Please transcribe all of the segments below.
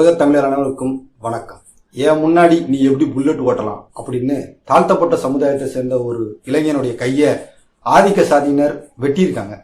உலக தமிழர் அனைவருக்கும் வணக்கம். ஏன் முன்னாடி நீ எப்படி புல்லட் ஓட்டலாம் அப்படின்னு தாழ்த்தப்பட்ட சமுதாயத்தை சேர்ந்த ஒரு இளைஞனுடைய கைய ஆதிக்க சாதியினர் வெட்டியிருக்காங்க.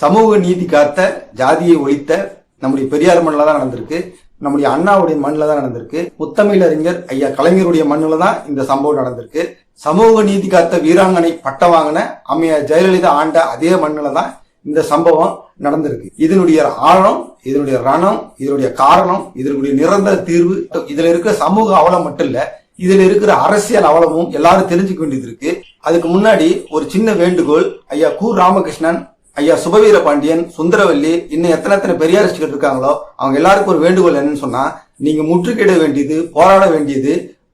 சமூக நீதி காத்த ஜாதியை ஒழித்த நம்முடைய பெரியார் மண்ணில் தான் நடந்திருக்கு. நம்முடைய அண்ணாவுடைய மண்ணில் தான் நடந்திருக்கு. முத்தமிழறிஞர் ஐயா கலைஞருடைய மண்ணில் தான் இந்த சம்பவம் நடந்திருக்கு. சமூக நீதி காத்த வீராங்கனை பட்டம் வாங்கின அம்மையா ஜெயலலிதா ஆண்ட அதே மண்ணில் தான் இந்த சம்பவம் நடந்திருக்கு. இதனுடைய ஆழம் இதனுடைய ரணம் இதனுடைய காரணம் இதனுடைய நிரந்தர தீர்வு இதுல இருக்கிற சமூக அவலம் மட்டும் இல்ல இதுல இருக்கிற அரசியல் அவலமும் எல்லாரும் தெரிஞ்சுக்க வேண்டியது இருக்கு. அதுக்கு முன்னாடி ஒரு சின்ன வேண்டுகோள் ஐயா கு ராமகிருஷ்ணன் ஐயா சுபவீர பாண்டியன் சுந்தரவல்லி இன்னும் எத்தனை எத்தனை பெரியாரிஸ்டுகள் இருக்காங்களோ அவங்க எல்லாருக்கும் ஒரு வேண்டுகோள் என்னன்னு சொன்னா நீங்க முற்றுகையிட வேண்டியது போராட வேண்டியது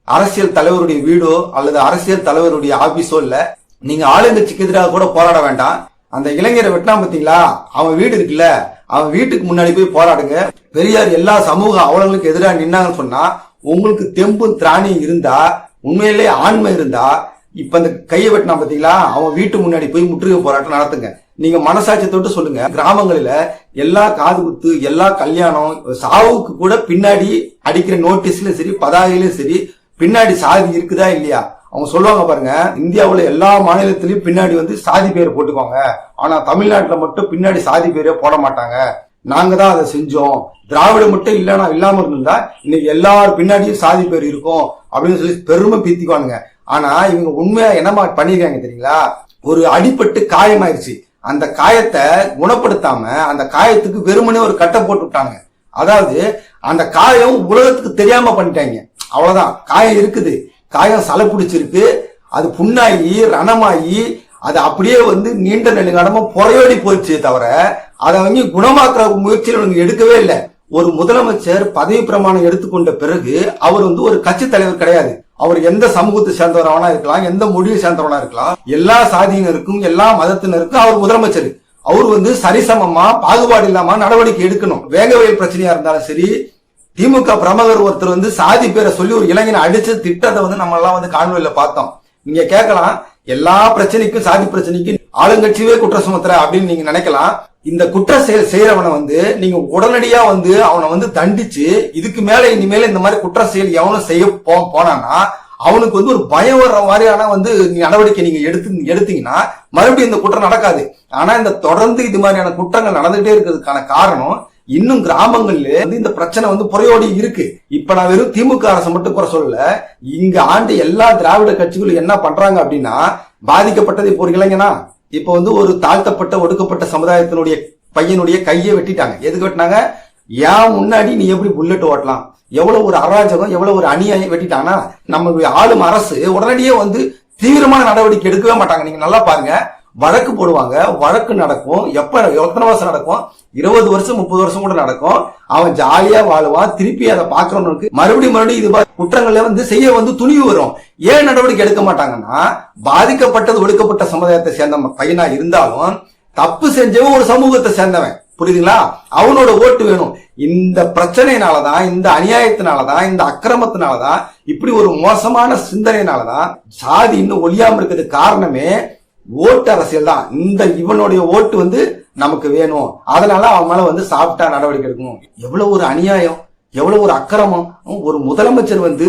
அரசியல் தலைவருடைய வீடோ அல்லது அரசியல் தலைவருடைய ஆபீஸோ இல்ல நீங்க ஆளுங்கட்சிக்கு எதிராக கூட போராட வேண்டாம். அந்த இளைஞரை வெட்டினா பார்த்தீங்களா அவன் வீடு இருக்குல்ல அவன் வீட்டுக்கு முன்னாடி போய் போராடுங்க. பெரியார் எல்லா சமூக அவலங்களுக்கு எதிராக நின்னாங்கன்னு சொன்னா உங்களுக்கு தெம்பும் திராணியும் இருந்தா உண்மையிலே ஆண்மை இருந்தா இப்ப அந்த கையை வெட்டினா பாத்தீங்களா அவன் வீட்டு முன்னாடி போய் முற்றுகை போராட்டம் நடத்துங்க. நீங்க மனசாட்சி தொட்டு சொல்லுங்க. கிராமங்களில எல்லா காது குத்து எல்லா கல்யாணம் சாவுக்கு கூட பின்னாடி அடிக்கிற நோட்டீஸ்லயும் சரி பதாகையிலும் சரி பின்னாடி சாதி இருக்குதா இல்லையா? அவங்க சொல்லுவாங்க பாருங்க இந்தியாவில் எல்லா மாநிலத்திலையும் பின்னாடி வந்து சாதி பேர் போட்டுக்கோங்க ஆனா தமிழ்நாட்டில் மட்டும் பின்னாடி சாதி பேரே போட மாட்டாங்க. நாங்க தான் அதை செஞ்சோம். திராவிட மட்டும் இல்லைனா இல்லாம இருந்திருந்தா இன்னைக்கு எல்லார் பின்னாடியும் சாதி பேர் இருக்கும் அப்படின்னு சொல்லி பெருமை பீத்திக்குவானுங்க. ஆனா இவங்க உண்மையா என்னமா பண்ணிருக்காங்க தெரியுங்களா? ஒரு அடிப்பட்டு காயமாயிருச்சு. அந்த காயத்தை குணப்படுத்தாம அந்த காயத்துக்கு வெறுமனே ஒரு கட்டை போட்டு விட்டாங்க அதாவது அந்த காயம் உலகத்துக்கு தெரியாம பண்ணிட்டாங்க. அவ்வளவுதான். காயம் இருக்குது. காயம் சலை பிடிச்சிருக்கு அது புண்ணாகி ரணமாகி அது அப்படியே வந்து நீண்ட நெடுங்காலமா புறையோடி போயிடுச்சே தவிர அதை வந்து குணமாக்குற முயற்சியில் அவங்க எடுக்கவே இல்லை. ஒரு முதலமைச்சர் பதவி பிரமாணம் எடுத்துக்கொண்ட பிறகு அவர் வந்து ஒரு கட்சி தலைவர் கிடையாது. அவர் எந்த சமூகத்தை சேர்ந்தவரானா இருக்கலாம் எந்த மொழியை சேர்ந்தவனா இருக்கலாம் எல்லா சாதியினருக்கும் எல்லா மதத்தினருக்கும் அவர் முதலமைச்சர். அவர் வந்து சரிசமமா பாகுபாடு இல்லாம நடவடிக்கை எடுக்கணும். வேகவயல் பிரச்சனையா இருந்தாலும் சரி திமுக பிரமுகர் ஒருத்தர் வந்து சாதி பேரை சொல்லி ஒரு இளைஞனை அடிச்சு திட்டத்தை வந்து நம்ம எல்லாம் வந்து காணொலியில பார்த்தோம். நீங்க கேட்கலாம் எல்லா பிரச்சனைக்கும் சாதி பிரச்சனைக்கும் ஆளுங்கட்சியே குற்ற சுமத்துற அப்படின்னு நீங்க நினைக்கலாம். இந்த குற்ற செயல் செய்யறவனை வந்து நீங்க உடனடியா வந்து அவனை வந்து தண்டிச்சு இதுக்கு மேல இனிமேல இந்த மாதிரி குற்ற செயல் எவனும் செய்ய போ போனானா அவனுக்கு வந்து ஒரு பயம் வர்ற மாதிரியான வந்து நடவடிக்கை நீங்க எடுத்து எடுத்தீங்கன்னா மறுபடியும் இந்த குற்றம் நடக்காது. ஆனா இந்த தொடர்ந்து இது மாதிரியான குற்றங்கள் நடந்துகிட்டே இருக்கிறதுக்கான காரணம் இன்னும் கிராமங்கள்ல வந்து இந்த பிரச்சனை வந்து புறையோடி இருக்கு. இப்ப நான் வெறும் திமுக அரசு மட்டும் குறை சொல்லல. இங்க ஆண்டு எல்லா திராவிட கட்சிகளும் என்ன பண்றாங்க அப்படின்னா பாதிக்கப்பட்டது இப்போ ஒரு இளைஞனா? இப்ப வந்து ஒரு தாழ்த்தப்பட்ட ஒடுக்கப்பட்ட சமுதாயத்தினுடைய பையனுடைய கையை வெட்டிட்டாங்க. எதுக்கு வெட்டினாங்க? ஏன் முன்னாடி நீ எப்படி புல்லட் ஓட்டலாம்? எவ்வளவு ஒரு அராஜகம் எவ்வளவு ஒரு அநியாயம் வெட்டிட்டாங்கன்னா நம்மளுடைய ஆளும் அரசு உடனடியே வந்து தீவிரமான நடவடிக்கை எடுக்கவே மாட்டாங்க. நீங்க நல்லா பாருங்க. வழக்கு போடுவாங்க. வழக்கு நடக்கும். எப்ப எத்தனை வருஷம் நடக்கும்? இருபது வருஷம் முப்பது வருஷம் கூட நடக்கும். அவன் ஜாலியா வாழுவான் திருப்பி அதை பாக்குறவனுக்கு மறுபடியும் மறுபடியும் இது மாதிரி குற்றங்களை வந்து செய்ய வந்து துணிவு வரும். ஏன் நடவடிக்கை எடுக்க மாட்டாங்கன்னா பாதிக்கப்பட்டது ஒடுக்கப்பட்ட சமுதாயத்தை சேர்ந்த பையனா இருந்தாலும் தப்பு செஞ்சவன் ஒரு சமூகத்தை சேர்ந்தவன். புரியுதுங்களா? அவனோட ஓட்டு வேணும். இந்த பிரச்சனையினாலதான் இந்த அநியாயத்தினாலதான் இந்த அக்கிரமத்தினாலதான் இப்படி ஒரு மோசமான சிந்தனையினாலதான் சாதி இன்னும் ஒழியாம இருக்கிறதுக்கு காரணமே ஓட்டு அரசியல் தான். இந்த இவனுடைய ஓட்டு வந்து நமக்கு வேணும். அதனால அவன் மேல வந்து சாப்பிட்டா நடவடிக்கை எடுக்கணும். எவ்வளவு ஒரு அநியாயம் எவ்வளவு ஒரு அக்கிரமம். ஒரு முதலமைச்சர் வந்து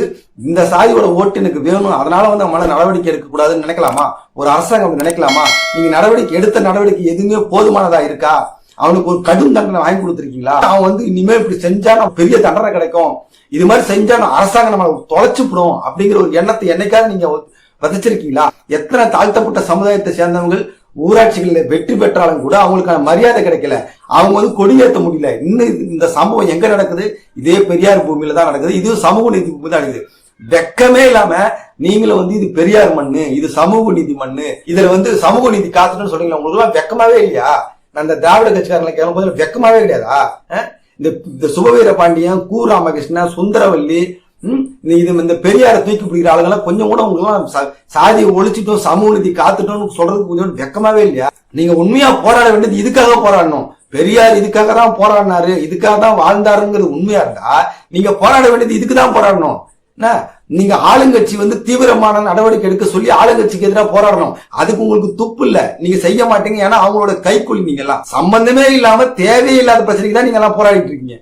இந்த சாதியோட ஓட்டு எனக்கு வேணும் அதனால வந்து அவன் மேல நடவடிக்கை எடுக்க கூடாதுன்னு நினைக்கலாமா? ஒரு அரசாங்கம் நினைக்கலாமா? நீங்க நடவடிக்கை எடுத்த நடவடிக்கை எதுவுமே போதுமானதா இருக்கா? அவனுக்கு ஒரு கடும் தண்டனை வாங்கி கொடுத்துருக்கீங்களா? அவன் வந்து இனிமேல் இப்படி செஞ்சா நம்ம பெரிய தண்டனை கிடைக்கும். இது மாதிரி செஞ்சா அரசாங்கம் நம்மளை தொலைச்சுப்படும் அப்படிங்கிற ஒரு எண்ணத்தை என்னைக்காவது நீங்க பதிச்சிருக்கீங்களா எத்தனை தாழ்த்தப்பட்ட சமுதாயத்தை சேர்ந்தவங்க ஊராட்சிகளில் வெற்றி பெற்றாலும் கூட அவங்களுக்கான மரியாதை கிடைக்கல. அவங்க வந்து கொடியேற்ற முடியல. இன்னும் இந்த சம்பவம் எங்க நடக்குது? இதே பெரியார் பூமியில தான் நடக்குது. இது சமூக நீதி பூமி தான் நடக்குது வெக்கமே இல்லாம நீங்களும் வந்து இது பெரியார் மண்ணு இது சமூக நீதி மண்ணு இதுல வந்து சமூக நீதி காத்துட்டுன்னு சொல்றீங்களா உங்களுக்கு எல்லாம் வெக்கமாவே இல்லையா? நான் இந்த திராவிட கட்சிக்காரங்களை கேட்கும்போது வெக்கமாவே கிடையாதா? இந்த சுபவீர பாண்டியன் கு. ராமகிருஷ்ணன் சுந்தரவல்லி இது இந்த பெரியார தூக்கி பிடிக்கிற ஆளுங்கெல்லாம் கொஞ்சம் கூட உங்களுக்கு சாதியை ஒழிச்சிட்டோம் சமூக நீதி காத்துட்டோம்னு சொல்றதுக்கு கொஞ்சம் வெக்கமாவே இல்லையா? நீங்க உண்மையா போராட வேண்டியது இதுக்காக போராடணும். பெரியார் இதுக்காக தான் போராடினாரு இதுக்காக தான் வாழ்ந்தாருங்கிறது உண்மையா இருந்தா நீங்க போராட வேண்டியது இதுக்கு தான் போராடணும். நீங்க ஆளுங்கட்சி வந்து தீவிரமான நடவடிக்கை எடுக்க சொல்லி ஆளுங்கட்சிக்கு எதிராக போராடணும். அதுக்கு உங்களுக்கு துப்பு இல்ல. நீங்க செய்ய மாட்டீங்க ஏன்னா அவங்களோட கைக்குள் நீங்க எல்லாம் சம்பந்தமே இல்லாம தேவையில்லாத பிரச்சனைக்கு தான் நீங்க எல்லாம் போராடிட்டு இருக்கீங்க.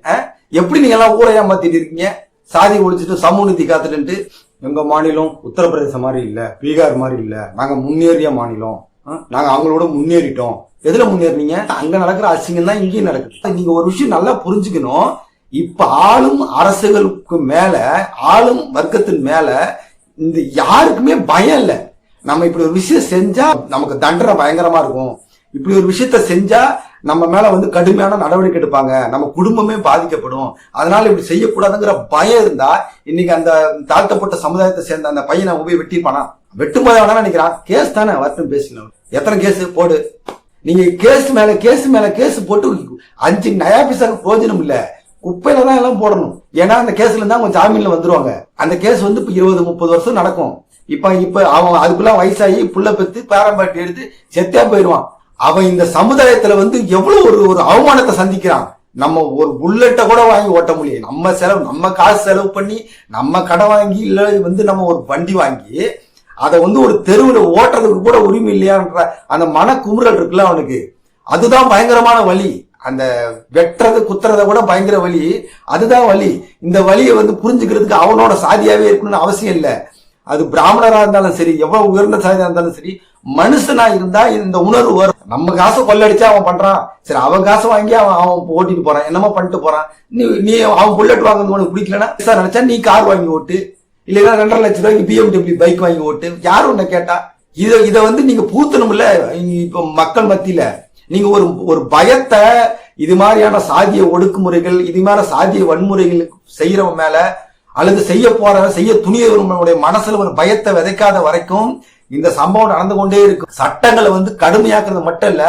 எப்படி நீங்க எல்லாம் ஊரை ஏமாத்திட்டு இருக்கீங்க? சாதி ஒழிச்சிட்டு சமூக நீதி காத்துட்டு எங்க மாநிலம் உத்தரப்பிரதேசம் மாதிரி இல்ல பீகார் மாதிரி இல்ல. நாங்க முன்னேறிய மாநிலம். நாங்கள் நாங்க அவங்களோட முன்னேறிட்டோம். எதுல முன்னேறினீங்க? அங்க நடக்கிற அசிங்கம் தான் இங்கேயும் நடக்குது. நீங்க ஒரு விஷயம் நல்லா புரிஞ்சுக்கணும். இப்ப ஆளும் அரசுகளுக்கு மேல ஆளும் வர்க்கத்தின் மேல இந்த யாருக்குமே பயம் இல்லை. நம்ம இப்படி ஒரு விஷயம் செஞ்சா நமக்கு தண்டனை பயங்கரமா இருக்கும். இப்படி ஒரு விஷயத்த செஞ்சா நம்ம மேல வந்து கடுமையான நடவடிக்கை எடுப்பாங்க. நம்ம குடும்பமே பாதிக்கப்படும். அதனால இப்படி செய்யக்கூடாதுங்கிற பயம் இருந்தா இன்னைக்கு அந்த தாழ்த்தப்பட்ட சமுதாயத்தை சேர்ந்த அந்த பையனை போய் வெட்டிப்பானா வெட்டும் போது வேணா நினைக்கிறான். கேஸ் தானே வரட்டும் பேசிக்கலாம் எத்தனை கேஸ்? போடு. நீங்க கேஸ் மேல கேஸ் மேல கேஸ் போட்டு அஞ்சு நயாபிசாக்கு பைசாக்கு பிரயோஜனம் இல்ல. குப்பையில தான் எல்லாம் போடணும். ஏன்னா அந்த கேஸ்ல இருந்தா அவங்க ஜாமீன்ல வந்துருவாங்க. அந்த கேஸ் வந்து இப்ப இருபது முப்பது வருஷம் நடக்கும். இப்ப இப்ப அவன் அதுக்குள்ள வயசாகி புள்ள பெத்து பேரம்பாட்டி எடுத்து செத்தே போயிடுவான். அவன் இந்த சமுதாயத்துல வந்து எவ்வளவு ஒரு ஒரு அவமானத்தை சந்திக்கிறான். நம்ம ஒரு புல்லட்டை கூட வாங்கி ஓட்ட முடியும் நம்ம செலவு நம்ம காசு செலவு பண்ணி நம்ம கடை வாங்கி இல்ல வந்து நம்ம ஒரு வண்டி வாங்கி அதை வந்து ஒரு தெருவில் ஓட்டுறதுக்கு கூட உரிமை இல்லையான்ற அந்த மன குமுறல் இருக்குல்ல அவனுக்கு. அதுதான் பயங்கரமான வழி அந்த வெட்டுறது குத்துறத கூட பயங்கர வழி அதுதான் வழி இந்த வலியை வந்து புரிஞ்சுக்கிறதுக்கு அவனோட சாதியாவே இருக்கணும்னு அவசியம் இல்லை. அது பிராமணராக இருந்தாலும் சரி எவ்வளவு உயர்ந்த சாதியாக இருந்தாலும் சரி மனுஷனா இருந்தா இந்த உணர்வு வரும். நம்ம காசை கொள்ளடிச்சா அவன் பண்றான். சரி அவன் காசு வாங்கி அவன் அவன் ஓட்டிட்டு போறான். என்னமோ பண்ணிட்டு போறான். நீ நீ அவன் புல்லட் வாங்குறது உனக்கு பிடிக்கலன்னா சார் நினைச்சா நீ கார் வாங்கி ஓட்டு. இல்லைன்னா ரெண்டரை லட்சம் ரூபாய்க்கு பிஎம்டபிள்யூ பைக் வாங்கி ஓட்டு. யாரும் உன்னை கேட்டா? இதை இதை வந்து நீங்க பூத்தணும்ல. இப்போ மக்கள் மத்தியில. நீங்க ஒரு ஒரு பயத்தை இது மாதிரியான சாதிய ஒடுக்குமுறைகள் இது மாதிரி சாதிய வன்முறைகள் செய்யறவன் மேல அல்லது செய்ய போற செய்ய துணியவர்களுடைய மனசுல ஒரு பயத்தை விதைக்காத வரைக்கும் இந்த சம்பவம் நடந்து கொண்டே இருக்கும். சட்டங்களை வந்து கடுமையாக்குறது மட்டும் இல்ல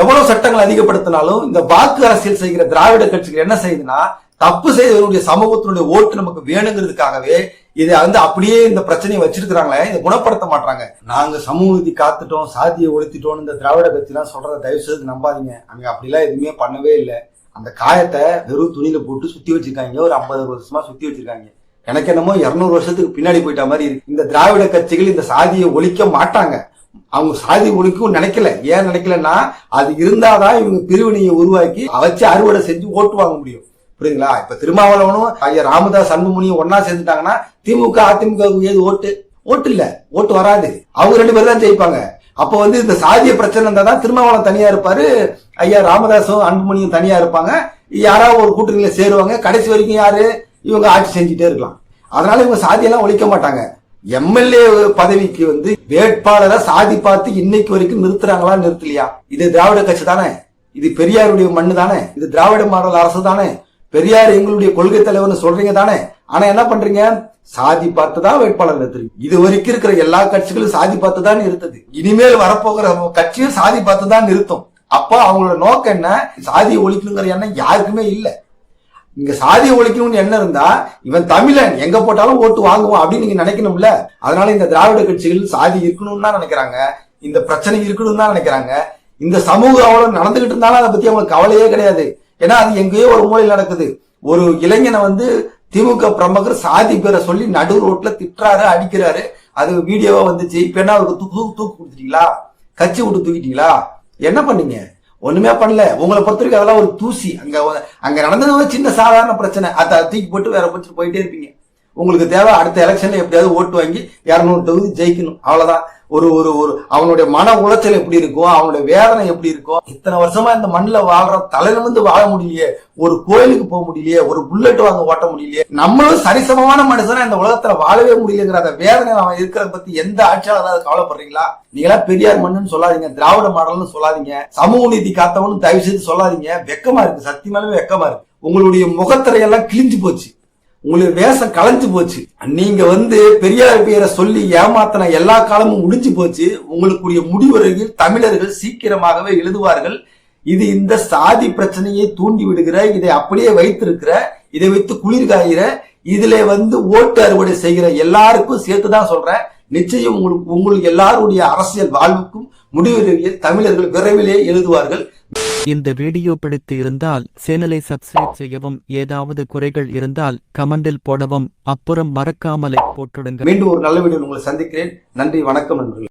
எவ்வளவு சட்டங்கள் அதிகப்படுத்தினாலும் இந்த வாக்கு அரசியல் செய்கிற திராவிட கட்சிகள் என்ன செய்யுதுன்னா தப்பு செய்தவருடைய சமூகத்தினுடைய ஓட்டு நமக்கு வேணுங்கிறதுக்காகவே இதை வந்து அப்படியே இந்த பிரச்சனையை வச்சிருக்கிறாங்களே இதை குணப்படுத்த மாட்டாங்க நாங்க சமூக நீதி காத்துட்டோம் சாதியை ஒழித்துட்டோம் இந்த திராவிட கட்சி எல்லாம் சொல்றத தயவு செய்து நம்பாதீங்க. அங்க அப்படிலாம் எதுவுமே பண்ணவே இல்லை. அந்த காயத்தை வெறும் துணியில போட்டு சுத்தி வச்சிருக்காங்க. ஒரு ஐம்பது வருஷமா சுத்தி வச்சிருக்காங்க. எனக்கு என்னமோ இருநூறு வருஷத்துக்கு பின்னாடி போயிட்ட மாதிரி இருக்கு. இந்த திராவிட கட்சிகள் இந்த சாதியை ஒழிக்க மாட்டாங்க. அவங்க சாதி ஒழிக்கும் நினைக்கல. ஏன் நினைக்கலன்னா அது இருந்தாதான் இவங்க பிரிவினையை உருவாக்கி வச்சு அறுவடை செஞ்சு ஓட்டு வாங்க முடியும். புரியுங்களா இப்ப திருமாவளவனும் ஐயா ராமதாஸ் அன்புமணியும் ஒன்னா சேர்ந்துட்டாங்கன்னா திமுக அதிமுக ஏது ஓட்டு? ஓட்டு இல்ல. ஓட்டு வராது. அவங்க ரெண்டு பேரும் தான் ஜெயிப்பாங்க. அப்ப வந்து இந்த சாதிய பிரச்சனை இருந்தா தான் திருமாவளம் தனியா இருப்பாரு ஐயா ராமதாஸும் அன்புமணியும் தனியா இருப்பாங்க. யாராவது ஒரு கூட்டணியில சேருவாங்க. கடைசி வரைக்கும் யாரு? இவங்க ஆட்சி செஞ்சுட்டே இருக்கலாம். அதனால இவங்க சாதியெல்லாம் ஒழிக்க மாட்டாங்க. எம்எல்ஏ பதவிக்கு வந்து வேட்பாளரை சாதி பார்த்து இன்னைக்கு வரைக்கும் நிறுத்துறாங்களா நிறுத்தலையா? இது திராவிட கட்சி தானே. இது பெரியாருடைய மண்ணு தானே. இது திராவிட மாடல் அரசு தானே. பெரியார் எங்களுடைய கொள்கை தலைவர்னு சொல்றீங்க தானே. ஆனா என்ன பண்றீங்க? சாதி பார்த்து தான் வேட்பாளர் நிறுத்துறீங்க. இது வரைக்கும் இருக்கிற எல்லா கட்சிகளும் சாதி பார்த்து தான் நிறுத்துது. இனிமேல் வரப்போகிற கட்சியும் சாதி பார்த்து தான் நிறுத்தும். அப்போ அவங்களோட நோக்கம் என்ன? சாதியை ஒழிக்கணுங்கிற எண்ணம் யாருக்குமே இல்லை. இங்க சாதியை ஒழிக்கணும்னு என்ன இருந்தா இவன் தமிழன். எங்க போட்டாலும் ஓட்டு வாங்குவான் அப்படின்னு நீங்க நினைக்கணும்ல? அதனால இந்த திராவிட கட்சிகள் சாதி இருக்கணும்னு தான் நினைக்கிறாங்க. இந்த பிரச்சனை இருக்கணும்னு தான் நினைக்கிறாங்க. இந்த சமூகம் அவலம் நடந்துகிட்டு இருந்தாலும் அதை பத்தி அவங்களுக்கு கவலையே கிடையாது. ஏன்னா அது எங்கேயோ ஒரு மூலையில் நடக்குது. ஒரு இளைஞனை வந்து திமுக பிரமுகர் சாதி பேரை சொல்லி நடு ரோட்ல திட்டுறாரு அடிக்கிறாரு. அது வீடியோவா வந்துச்சு. இப்ப என்ன அவருக்கு தூக்கு தூக்கு தூக்கு கொடுத்துட்டீங்களா? கட்சி விட்டு தூக்கிட்டீங்களா? என்ன பண்ணீங்க? ஒண்ணுமே பண்ணல. உங்களை பொறுத்த வரைக்கும் அதெல்லாம் ஒரு தூசி. அங்க அங்க நடந்தது ஒரு சின்ன சாதாரண பிரச்சனை. அதை தூக்கி போட்டு வேற பிடிச்சிட்டு போயிட்டே இருப்பீங்க. உங்களுக்கு தேவை அடுத்த எலெக்ஷன்ல எப்படியாவது ஓட்டு வாங்கி இரநூறு தொகுதி ஜெயிக்கணும். அவ்வளவுதான். ஒரு ஒரு ஒரு அவனுடைய மன உளைச்சல் எப்படி இருக்கும் அவனுடைய வேதனை எப்படி இருக்கும் இத்தனை வருஷமா இந்த மண்ணில் வாழ்ற தலையிலிருந்து வாழ முடியலையே ஒரு கோயிலுக்கு போக முடியலையே ஒரு புல்லட் வாங்க ஓட்ட முடியலையே நம்மளும் சரிசமமான மனுஷனா இந்த உலகத்துல வாழவே முடியலங்கிற அந்த வேதனை அவன் இருக்கிறத பத்தி எந்த ஆட்சியாளராவது கவலைப்படுறீங்களா? நீங்களா பெரியார் மண்ணுன்னு சொல்லாதீங்க திராவிட மாடல்னு சொல்லாதீங்க சமூக நீதி காத்தவனு தயவு செய்து சொல்லாதீங்க வெக்கமா இருக்கு சத்தியமாலுமே வெக்கமா இருக்கு. உங்களுடைய முகத்திரையெல்லாம் கிழிஞ்சு போச்சு. உங்களுக்கு வேஷம் களைஞ்சு போச்சு. நீங்க வந்து பெரியார் பெயரை சொல்லி ஏமாத்தின எல்லா காலமும் முடிஞ்சு போச்சு. உங்களுக்குரிய முடிவுரையில் தமிழர்கள் சீக்கிரமாகவே எழுதுவார்கள். இது இந்த சாதி பிரச்சனையை தூண்டி விடுகிற இதை அப்படியே வைத்திருக்கிற இதை வைத்து குளிர்காயிற இதுல வந்து ஓட்டு அறுவடை செய்கிற எல்லாருக்கும் சேர்த்து தான் சொல்றேன். நிச்சயம் உங்களுக்கு உங்களுக்கு எல்லாருடைய அரசியல் வாழ்வுக்கும் முடிவுரையில் தமிழர்கள் விரைவிலே எழுதுவார்கள். இந்த வீடியோ பிடித்து இருந்தால் சேனலை சப்ஸ்கிரைப் செய்யவும் ஏதாவது குறைகள் இருந்தால் கமெண்டில் போடவும் அப்புறம் மறக்காமலை போட்டுடுங்க. மீண்டும் ஒரு நல்ல வீடியோ உங்களை சந்திக்கிறேன். நன்றி வணக்கம் நண்பர்களே.